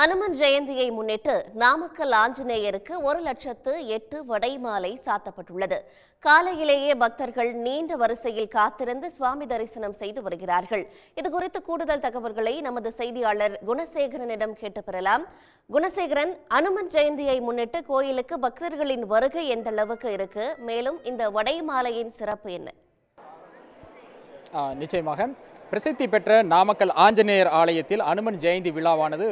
அனுமன் ஜெயந்தியை முன்னிட்டு நாமக்கல் ஆஞ்சநேயருக்கு ஒரு லட்சத்து எட்டு வடைமாலை சாத்தப்பட்டுள்ளது. காலையிலேயே பக்தர்கள் நீண்ட வரிசையில் காத்திருந்து சுவாமி தரிசனம் செய்து வருகிறார்கள். இதுகுறித்து கூடுதல் தகவல்களை நமது செய்தியாளர் குணசேகரனிடம் கேட்டு பெறலாம் குணசேகரன் அனுமன் ஜெயந்தியை முன்னிட்டு கோயிலுக்கு பக்தர்களின் வருகை எந்த அளவுக்கு இருக்கு? மேலும் இந்த வடைமாலையின் சிறப்பு என்ன? நிச்சயமாக. பிரசித்தி பெற்ற நாமக்கல் ஆஞ்சநேயர் ஆலயத்தில் அனுமன் ஜெயந்தி விழாவானது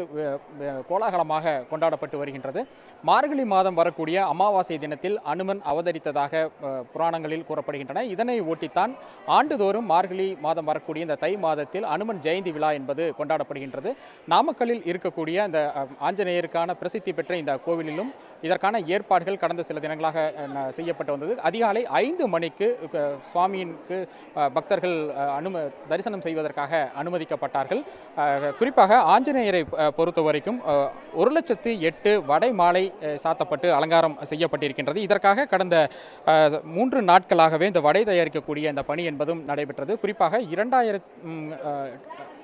கோலாகலமாக கொண்டாடப்பட்டு வருகின்றது. மார்கழி மாதம் வரக்கூடிய அமாவாசை தினத்தில் அனுமன் அவதரித்ததாக புராணங்களில் கூறப்படுகின்றன. இதனை ஒட்டித்தான் ஆண்டுதோறும் மார்கழி மாதம் வரக்கூடிய இந்த தை மாதத்தில் அனுமன் ஜெயந்தி விழா என்பது கொண்டாடப்படுகின்றது. நாமக்கல்லில் இருக்கக்கூடிய அந்த ஆஞ்சநேயருக்கான பிரசித்தி பெற்ற இந்த கோவிலிலும் இதற்கான ஏற்பாடுகள் கடந்த சில தினங்களாக செய்யப்பட்டு வந்தது. அதிகாலை ஐந்து மணிக்கு சுவாமியின் பக்தர்கள் அனும தரிசனம் செய்வதற்காக அனுமதிக்கப்பட்டார்கள். குறிப்பாக ஆஞ்சநேயரை அ, பொறுத்த வரைக்கும் ஒரு லட்சத்து எட்டு வடை மாலை சாத்தப்பட்டு அலங்காரம் செய்யப்பட்டிருக்கின்றது. இதற்காக கடந்த மூன்று நாட்களாகவே இந்த வடை தயாரிக்கக்கூடிய இந்த பணி என்பதும் நடைபெற்றது. குறிப்பாக இரண்டாயிரம்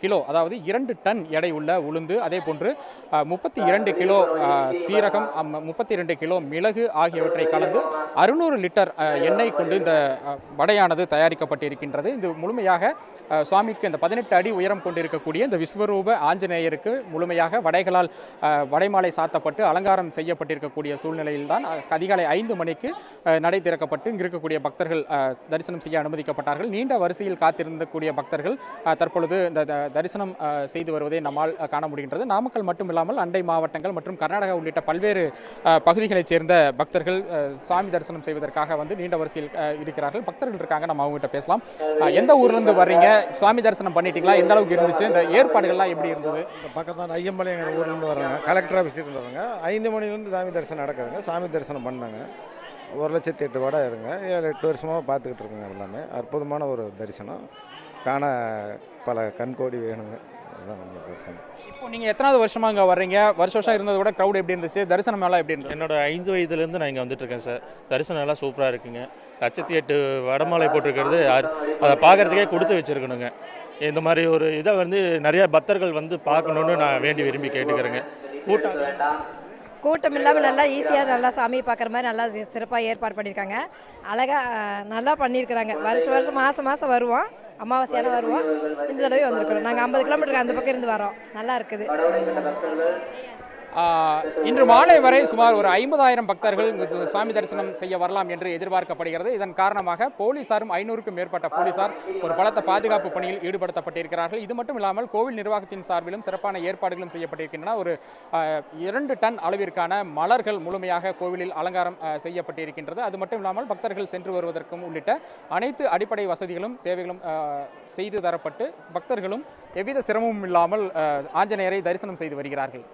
கிலோ அதாவது இரண்டு டன் எடை உள்ள உளுந்து அதே போன்று முப்பத்தி இரண்டு கிலோ சீரகம் முப்பத்தி இரண்டு கிலோ மிளகு ஆகியவற்றை கலந்து அறுநூறு லிட்டர் எண்ணெய் கொண்டு இந்த வடையானது தயாரிக்கப்பட்டிருக்கின்றது. இது முழுமையாக சுவாமி அளவுக்கு இந்த பதினெட்டு அடி உயரம் கொண்டிருக்கக்கூடிய இந்த விஸ்வரூப ஆஞ்சநேயருக்கு முழுமையாக வடைகளால் வடைமாலை சாத்தப்பட்டு அலங்காரம் செய்யப்பட்டிருக்கக்கூடிய சூழ்நிலையில்தான் அதிகாலை ஐந்து மணிக்கு நடை திறக்கப்பட்டு இங்கு இருக்கக்கூடிய பக்தர்கள் தரிசனம் செய்ய அனுமதிக்கப்பட்டார்கள். நீண்ட வரிசையில் காத்திருந்தக்கூடிய பக்தர்கள் தற்பொழுது இந்த தரிசனம் செய்து வருவதை நம்மால் காண முடிகின்றது. நாமக்கல் மட்டும் இல்லாமல் அண்டை மாவட்டங்கள் மற்றும் கர்நாடகா உள்ளிட்ட பல்வேறு பகுதிகளைச் சேர்ந்த பக்தர்கள் சாமி தரிசனம் செய்வதற்காக வந்து நீண்ட வரிசையில் இருக்கிறார்கள். பக்தர்கள் இருக்காங்க நம்ம அவங்ககிட்ட பேசலாம். எந்த ஊர்ல இருந்து வர்றீங்க? சுவாமி தரிசனம் பண்ணிட்டீங்களா? எந்த அளவுக்கு இருந்துச்சு? இந்த ஏற்பாடுகள்லாம் எப்படி இருந்தது? பக்கத்தான் ஐயம்பாளையங்கிற ஊர்லேருந்து வர்றாங்க கலெக்டர் ஆஃபீஸ் வராங்க ஐந்து மணிலேருந்து சாமி தரிசனம் நடக்குதுங்க. சாமி தரிசனம் பண்ணாங்க. ஒரு லட்சத்தி எட்டு வடை இருங்க ஏழு எட்டு வருஷமாக பார்த்துக்கிட்டு இருக்குங்க எல்லாமே. அற்புதமான ஒரு தரிசனம். காண பல கண்கோடி வேணுங்க. அதுதான் நம்ம தரிசனம் இப்போ நீங்க எத்தனாவது வருஷமா இங்க வர்றீங்க? வருஷ வருஷம் இருந்ததை விட crowd எப்படி இருந்துச்சு? தரிசனம் எல்லாம் எப்படி இருந்தது? என்னோட ஐந்து வயதுலேருந்து நான் இங்கே வந்துட்டுருக்கேன் சார். தரிசனம் எல்லாம் சூப்பராக இருக்குங்க. லட்சத்தி எட்டு வடமாலை போட்டிருக்கிறது அதை பார்க்கறதுக்கே கொடுத்து வச்சுருக்கணுங்க. இந்த மாதிரி ஒரு இதை வந்து நிறைய பக்தர்கள் வந்து பார்க்கணுன்னு நான் வேண்டி விரும்பி கேட்டுக்கிறேங்க. கூட்டம். கூட்டம் இல்லாமல் நல்லா ஈஸியாக நல்லா சாமியை பார்க்குற மாதிரி நல்லா சிறப்பாக ஏற்பாடு பண்ணியிருக்காங்க. அழகாக நல்லா பண்ணியிருக்கிறாங்க. வருஷம் வருஷம் மாதம் மாதம் வருவோம். அமாவாசையான வருவோம். இந்த தடவை வந்திருக்கிறோம். நாங்கள் ஐம்பது கிலோமீட்டருக்கு அந்த பக்கம் இருந்து வரோம். நல்லா இருக்குது. இன்று மாலை வரை சுமார் ஒரு ஐம்பதாயிரம் பக்தர்கள் சுவாமி தரிசனம் செய்ய வரலாம் என்று எதிர்பார்க்கப்படுகிறது. இதன் காரணமாக போலீசாரும் ஐநூறுக்கும் மேற்பட்ட போலீசார் ஒரு பலத்த பாதுகாப்பு பணியில் ஈடுபடுத்தப்பட்டிருக்கிறார்கள். இது மட்டும் இல்லாமல் கோவில் நிர்வாகத்தின் சார்பிலும் சிறப்பான ஏற்பாடுகளும் செய்யப்பட்டிருக்கின்றன. ஒரு இரண்டு டன் அளவிற்கான மலர்கள் முழுமையாக கோவிலில் அலங்காரம் செய்யப்பட்டிருக்கின்றது. அது மட்டும் இல்லாமல் பக்தர்கள் சென்று வருவதற்கும் உள்ளிட்ட அனைத்து அடிப்படை வசதிகளும் தேவைகளும் செய்து தரப்பட்டு பக்தர்களும் எவ்வித சிரமமும் இல்லாமல் ஆஞ்சநேயரை தரிசனம் செய்து வருகிறார்கள்.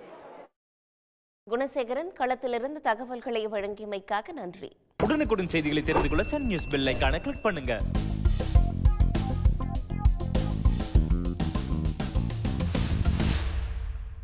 குணசேகரன் களத்திலிருந்து தகவல்களை வழங்கியமைக்காக நன்றி. உடனுக்குடன் செய்திகளை தெரிந்து கொள்ள சன் நியூஸ் பெல் ஐக்கான கிளிக் பண்ணுங்க.